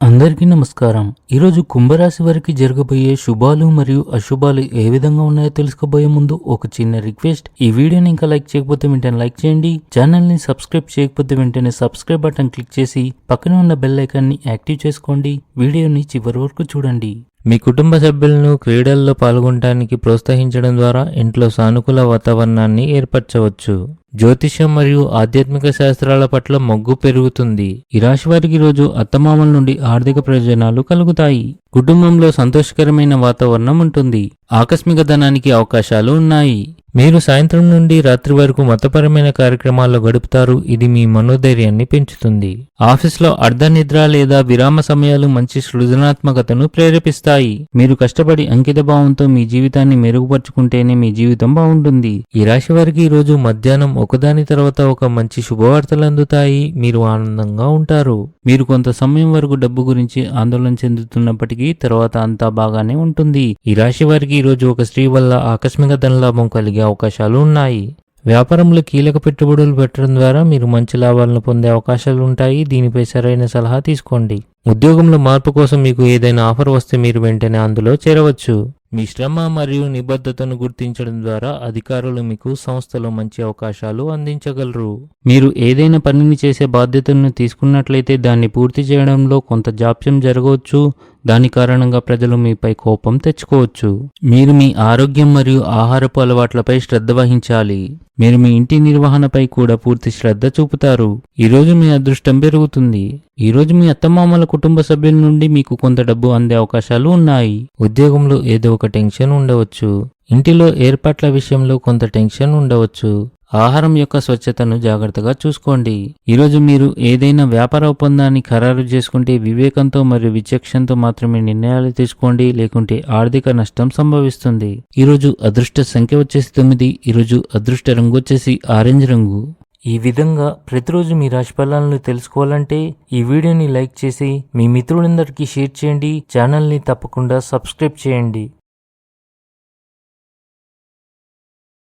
అందరికీ నమస్కారం. ఈరోజు కుంభరాశి వారికి జరగబోయే శుభాలు మరియు అశుభాలు ఏ విధంగా ఉన్నాయో తెలుసుకోబోయే ముందు ఒక చిన్న రిక్వెస్ట్. ఈ వీడియోని ఇంకా లైక్ చేయకపోతే వెంటనే లైక్ చేయండి. ఛానల్ని సబ్స్క్రైబ్ చేయకపోతే వెంటనే సబ్స్క్రైబ్ బటన్ క్లిక్ చేసి పక్కన ఉన్న బెల్ ఐకాన్ని యాక్టివ్ చేసుకోండి. వీడియోని చివరి వరకు చూడండి. మీ కుటుంబ సభ్యులను క్రీడల్లో పాల్గొనడానికి ప్రోత్సహించడం ద్వారా ఇంట్లో సానుకూల వాతావరణాన్ని ఏర్పరచవచ్చు. జ్యోతిష్యం మరియు ఆధ్యాత్మిక శాస్త్రాల పట్ల మొగ్గు పెరుగుతుంది. ఈ రాశి వారికి రోజు అత్తమామల నుండి ఆర్థిక ప్రయోజనాలు కలుగుతాయి. కుటుంబంలో సంతోషకరమైన వాతావరణం ఉంటుంది. ఆకస్మిక ధనానికి అవకాశాలు ఉన్నాయి. మీరు సాయంత్రం నుండి రాత్రి వరకు మతపరమైన కార్యక్రమాల్లో గడుపుతారు. ఇది మీ మనోధైర్యాన్ని పెంచుతుంది. ఆఫీస్లో అర్ధనిద్ర లేదా విరామ సమయాలు మంచి సృజనాత్మకతను ప్రేరేపిస్తాయి. మీరు కష్టపడి అంకిత భావంతో మీ జీవితాన్ని మెరుగుపరుచుకుంటేనే మీ జీవితం బాగుంటుంది. ఈ రాశి వారికి ఈ రోజు మధ్యాహ్నం ఒకదాని తర్వాత ఒక మంచి శుభవార్తలు అందుతాయి. మీరు ఆనందంగా ఉంటారు. మీరు కొంత సమయం వరకు డబ్బు గురించి ఆందోళన చెందుతున్నప్పటికీ తర్వాత అంతా బాగానే ఉంటుంది. ఈ రాశి వారికి ఈ రోజు ఒక స్త్రీ వల్ల ఆకస్మిక ధనలాభం కలిగే అవకాశాలు ఉన్నాయి వ్యాపారంలో కీలక పెట్టుబడులు పెట్టడం ద్వారా మీరు మంచి లాభాలను పొందే అవకాశాలు ఉంటాయి దీనిపై సరైన సలహా తీసుకోండి. ఉద్యోగంలో మార్పు కోసం మీకు ఏదైనా ఆఫర్ వస్తే మీరు వెంటనే అందులో చేరవచ్చు. మీ శ్రమ మరియు నిబద్ధతను గుర్తించడం ద్వారా అధికారులు మీకు సంస్థలో మంచి అవకాశాలు అందించగలరు. మీరు ఏదైనా పనిని చేసే బాధ్యతను తీసుకున్నట్లయితే దాన్ని పూర్తి చేయడంలో కొంత జాప్యం జరగవచ్చు. దాని కారణంగా ప్రజలు మీపై కోపం తెచ్చుకోవచ్చు. మీరు మీ ఆరోగ్యం మరియు ఆహారపు అలవాట్లపై శ్రద్ధ వహించాలి. మీరు మీ ఇంటి నిర్వహణపై కూడా పూర్తి శ్రద్ధ చూపుతారు. ఈరోజు మీ అదృష్టం పెరుగుతుంది. ఈరోజు మీ అత్తమామల కుటుంబ సభ్యుల నుండి మీకు కొంత డబ్బు అందే అవకాశాలు ఉన్నాయి. ఉద్యోగంలో ఏదో ఒక టెన్షన్ ఉండవచ్చు. ఇంటిలో ఏర్పాట్ల విషయంలో కొంత టెన్షన్ ఉండవచ్చు. ఆహారం యొక్క స్వచ్ఛతను జాగ్రత్తగా చూసుకోండి. ఈరోజు మీరు ఏదైనా వ్యాపార ఒప్పందాన్ని ఖరారు చేసుకుంటే వివేకంతో మరియు విచక్షణతో మాత్రమే నిర్ణయాలు తీసుకోండి లేకుంటే ఆర్థిక నష్టం సంభవిస్తుంది. ఈరోజు అదృష్ట సంఖ్య వచ్చేసి తొమ్మిది ఈరోజు అదృష్ట రంగు వచ్చేసి ఆరెంజ్ రంగు. ఈ విధంగా ప్రతిరోజు మీ రాశి ఫలాలను తెలుసుకోవాలంటే ఈ వీడియోని లైక్ చేసి మీ మిత్రులందరికీ షేర్ చేయండి ఛానల్ని తప్పకుండా సబ్స్క్రైబ్ చేయండి.